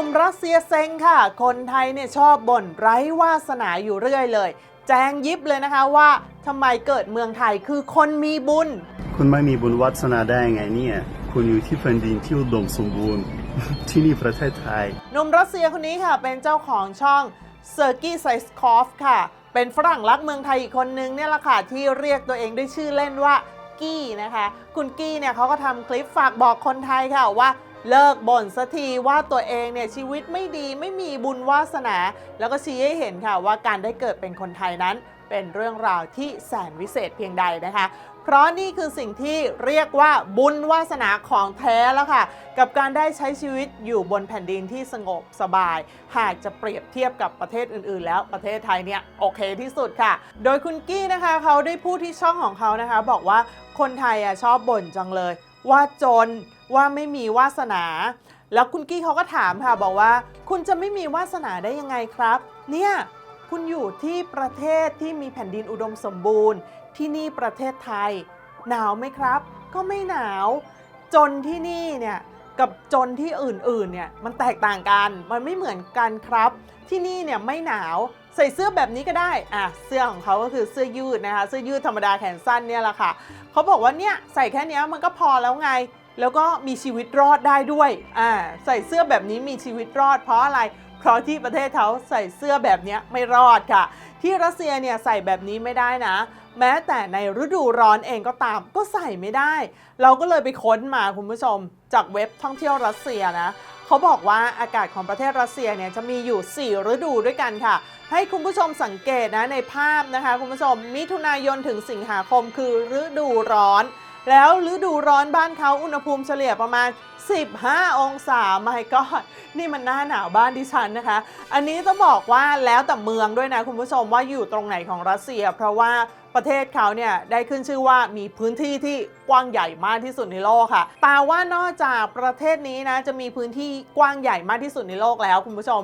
นุ่มรัสเซียเซ็งค่ะ คนไทยเนี่ยชอบบ่นไร้วาสนาอยู่เรื่อยเลย แจ้งยิบเลยนะคะว่าทำไมเกิดเมืองไทยคือคนมีบุญ คุณไม่มีบุญวัฒนาได้ไงเนี่ย คุณอยู่ที่แผ่นดินที่อุดมสมบูรณ์ ที่นี่ประเทศไทยหนุ่มรัสเซียคนนี้ค่ะ เป็นเจ้าของช่องเซอร์กี้ไซสคอฟค่ะ เป็นฝรั่งรักเมืองไทยอีกคนนึงเนี่ยแหละค่ะที่เรียกตัวเองด้วยชื่อเล่นว่ากี้นะคะ คุณกี้เนี่ยเขาก็ทำคลิปฝากบอกคนไทยค่ะว่า เลิกบ่นสักทีว่าตัวเองเนี่ยชีวิตไม่ดีไม่มีบุญวาสนา แล้วก็ชี้ให้เห็นค่ะว่าการได้เกิดเป็นคนไทยนั้น เป็นเรื่องราวที่แสนวิเศษเพียงใดนะคะ เพราะนี่คือสิ่งที่เรียกว่าบุญวาสนาของแท้แล้วค่ะ กับการได้ใช้ชีวิตอยู่บนแผ่นดินที่สงบสบาย หากจะเปรียบเทียบกับประเทศอื่น ๆ แล้วประเทศไทยเนี่ยโอเคที่สุดค่ะ โดยคุณกี้นะคะเขาได้พูดที่ช่องของเขานะคะ บอกว่าคนไทยอะชอบบ่นจังเลย ว่าจน ว่าไม่มีวาสนา แล้วคุณกี้เขาก็ถามค่ะบอกว่า คุณจะไม่มีวาสนาได้ยังไงครับ เนี่ยคุณอยู่ที่ประเทศที่มีแผ่นดินอุดมสมบูรณ์ ที่นี่ประเทศไทย หนาวไหมครับ ก็ไม่หนาว จนที่นี่เนี่ยกับจนที่อื่นๆเนี่ยมันแตกต่างกัน มันไม่เหมือนกันครับ ที่นี่เนี่ยไม่หนาวใส่เสื้อแบบนี้ก็ได้อะเสื้อของเขาก็คือเสื้อยืดนะคะเสื้อยืดธรรมดาแขนสั้นเนี่ยแหละค่ะเขาบอกว่าเนี่ยใส่แค่นี้มันก็พอแล้วไง แล้วก็มีชีวิตรอดได้ด้วยอ่าใส่เสื้อแบบนี้มีชีวิตรอดเพราะอะไร เพราะที่ประเทศเขาใส่เสื้อแบบนี้ไม่รอดค่ะ ที่รัสเซียเนี่ยใส่แบบนี้ไม่ได้นะ แม้แต่ในฤดูร้อนเองก็ตามก็ใส่ไม่ได้ เราก็เลยไปค้นมาคุณผู้ชม จากเว็บท่องเที่ยวรัสเซียนะเขาบอกว่าอากาศของประเทศรัสเซียเนี่ยจะมีอยู่ 4 ฤดูด้วยกันค่ะ ให้คุณผู้ชมสังเกตนะในภาพนะคะ คุณผู้ชมมิถุนายนถึงสิงหาคมคือฤดูร้อน แล้วฤดูร้อนบ้านเขาอุณหภูมิเฉลี่ยประมาณ 15 องศาไม่ก็นี่มันหน้าหนาวบ้านดิฉันนะคะ อันนี้ต้องบอกว่าแล้วแต่เมืองด้วยนะคุณผู้ชมว่าอยู่ตรงไหนของรัสเซีย เพราะว่าประเทศเขาเนี่ยได้ขึ้นชื่อว่ามีพื้นที่ที่กว้างใหญ่มากที่สุดในโลกค่ะแต่ว่านอกจากประเทศนี้นะจะมีพื้นที่กว้างใหญ่มากที่สุดในโลกแล้วคุณผู้ชม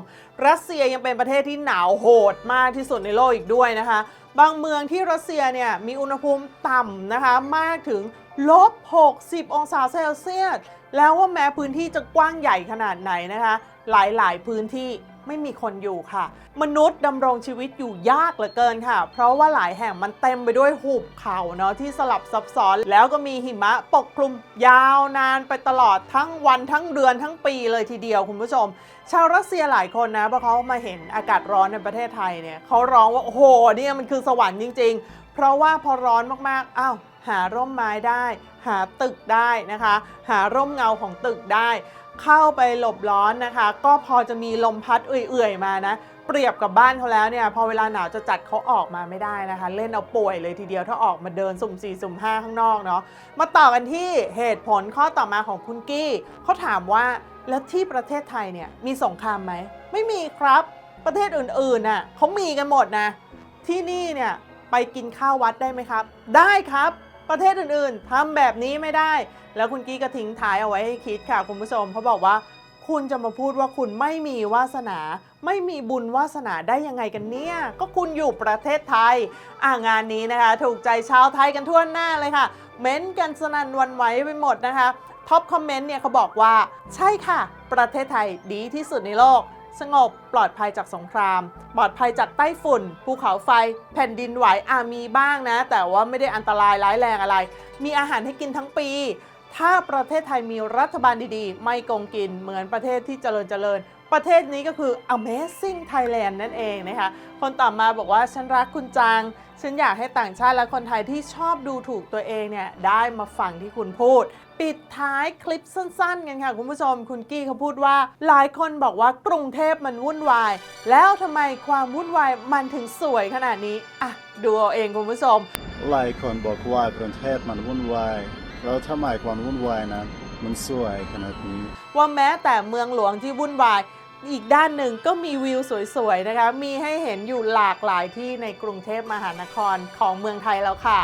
รัสเซียยังเป็นประเทศที่หนาวโหดมากที่สุดในโลกอีกด้วยนะคะ บางเมืองที่รัสเซียเนี่ยมีอุณหภูมิต่ำนะคะมากถึง ลบ 60 องศาเซลเซียส แล้วว่าแม้พื้นที่จะกว้างใหญ่ขนาดไหนนะคะ หลายๆ พื้นที่ไม่มีคนอยู่ค่ะ มนุษย์ดำรงชีวิตอยู่ยากเหลือเกินค่ะ เพราะว่าหลายแห่งมันเต็มไปด้วยหุบเขาเนาะที่สลับซับซ้อน แล้วก็มีหิมะปกคลุมยาวนานไปตลอดทั้งวันทั้งเดือนทั้งปีเลยทีเดียวคุณผู้ชม ชาวรัสเซียหลายคนนะพอเขามาเห็นอากาศร้อนในประเทศไทยเนี่ยเขาร้องว่าโอ้โหเนี่ยมันคือสวรรค์จริง ๆ เพราะว่าพอร้อนมากๆอ้าว หาร่มไม้ได้ หาตึกได้นะคะ หาร่มเงาของตึกได้ เข้าไปหลบร้อนนะคะ ก็พอจะมีลมพัดเอื่อยๆมานะเปรียบกับบ้านเขาแล้วเนี่ยพอเวลาหนาวจะจัดเขาออกมาไม่ได้นะคะ เล่นเอาป่วยเลยทีเดียวถ้าออกมาเดินสุ่ม4สุ่ม5ข้างนอกเนาะมาต่อกันที่เหตุผลข้อต่อมาของคุณกี้เขาถามว่าแล้วที่ประเทศไทยเนี่ยมีสงครามไหมไม่มีครับประเทศอื่นๆน่ะเขามีกันหมดนะ ที่นี่เนี่ยไปกินข้าววัดได้ไหมครับ ได้ครับ ประเทศอื่นๆทำแบบนี้ไม่ได้ แล้วคุณกี้ก็ทิ้งท้ายเอาไว้ให้คิดค่ะคุณผู้ชมเขาบอกว่าคุณจะมาพูดว่าคุณไม่มีวาสนา ไม่มีบุญวาสนาได้ยังไงกันเนี่ย ก็คุณอยู่ประเทศไทย อ่างานนี้นะคะ ถูกใจชาวไทยกันทั่วหน้าเลยค่ะ เม้นกันสนั่นวันไหวไปหมดนะคะ ท็อปคอมเมนต์เนี่ยเขาบอกว่า ใช่ค่ะ ประเทศไทยดีที่สุดในโลก สงบ ปลอดภัยจากสงคราม ปลอดภัยจากไต้ฝุ่น ภูเขาไฟ แผ่นดินไหวอามีบ้างนะ แต่ว่าไม่ได้อันตรายร้ายแรงอะไร มีอาหารให้กินทั้งปี ถ้าประเทศไทยมีรัฐบาลดีๆ ไม่โกงกินเหมือนประเทศที่เจริญเจริญ ประเทศนี้ก็คือ Amazing Thailand นั่นเองนะคะ คนต่อมาบอกว่าฉันรักคุณจัง ฉันอยากให้ต่างชาติและคนไทยที่ชอบดูถูกตัวเองเนี่ยได้มาฟังที่คุณพูด ปิดท้ายคลิปสั้นๆกันค่ะคุณผู้ชม คุณกี้เขาพูดว่า หลายคนบอกว่ากรุงเทพมันวุ่นวาย แล้วทำไมความวุ่นวายมันถึงสวยขนาดนี้ อะ ดูเอาเองคุณผู้ชม หลายคนบอกว่ากรุงเทพมันวุ่นวาย แล้วทำไมความวุ่นวายนั้นมันสวยขนาดนี้ ว่าแม้แต่เมืองหลวงที่วุ่นวาย อีกด้านหนึ่งก็มีวิวสวยๆนะคะ มีให้เห็นอยู่หลากหลายที่ในกรุงเทพมหานครของเมืองไทยแล้วค่ะ